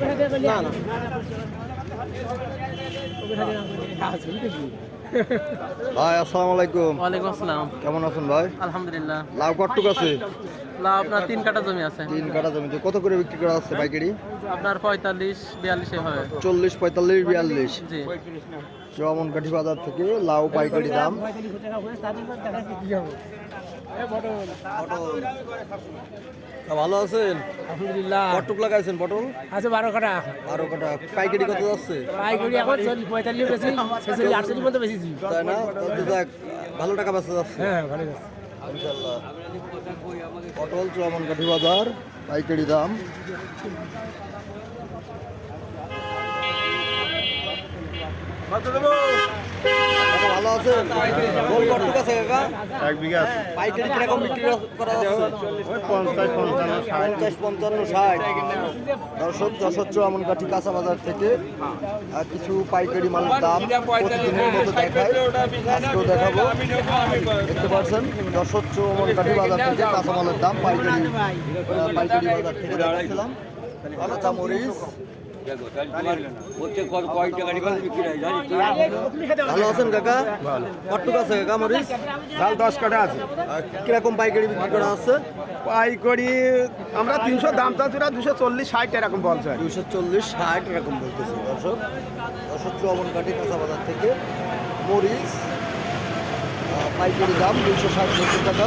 না না ভাই আসসালামু আলাইকুম। ওয়ালাইকুম আসসালাম। কেমন আছেন ভাই? আলহামদুলিল্লাহ। লাউ কটটুক আছে? লাউ আপনার তিন কাটা জমি আছে। তিন কাটা জমিতে। কত করে বিক্রি করা হচ্ছে পাইকারি? আপনার পঁয়তাল্লিশ বিয়াল্লিশে হবে চল্লিশ পঁয়তাল্লিশ বিয়াল্লিশ। জি। চুয়ামনকাঠি বাজার থেকে লাউ পাইকারি দাম। ভালো আছেন? আলহামদুলিল্লাহ। কটটুক লাগাইছেন পটল? আছে বারো কাটা বারো কাটা পাইকারি কত যাচ্ছে? পাইকারি এখন চল্লিশ পঁয়তাল্লিশ বেশি ছেচল্লিশ আটচল্লিশ পর্যন্ত বেশি তাই না? তাতে দেখ ভালো টাকা বেঁচে যাচ্ছে। হ্যাঁ ভালো আছে ইনশাল্লাহ। পটল চুয়ামনকাঠি বাজার পাইকারি দাম। কাকা ভালো আছেন? গোল কটটুক আছে কাকা? এক বিঘা আছে। পাইকারি কীরকম বিক্রি করা যাচ্ছে? পঞ্চাশ পঞ্চান্ন পঞ্চাশ পঞ্চান্ন ষাট। দর্শক যশোর চুয়ামনকাঠি কাঁচা বাজার থেকে আহ, কিছু পাইকারি মালের দাম প্রতিদিনের মতো দেখায়। আজকেও দেখাবো। দেখতে পাচ্ছেন যশোর চুয়ামনকাঠি বাজার থেকে কাঁচা মালের দাম পাইকারি পাইকারি বাজার থেকে দেখাচ্ছিলাম কাঁচা মরিচ ভালো আছেন কাকা? কটটুক আছে কাকা মরিচ? চাল দশ কাটা আছে। কীরকম পাইকারি বিক্রি করা হচ্ছে পাইকারি আমরা তিনশো দাম চাচ্ছি ওরা দুশো চল্লিশ ষাট এরকম বলছে। দুইশো চল্লিশ ষাট এরকম বলতেছে দর্শক। দর্শক চুয়াবন কাঠি কাঁচা বাজার থেকে মরিচ পাইকারি দাম দুইশো ষাট সত্তর টাকা।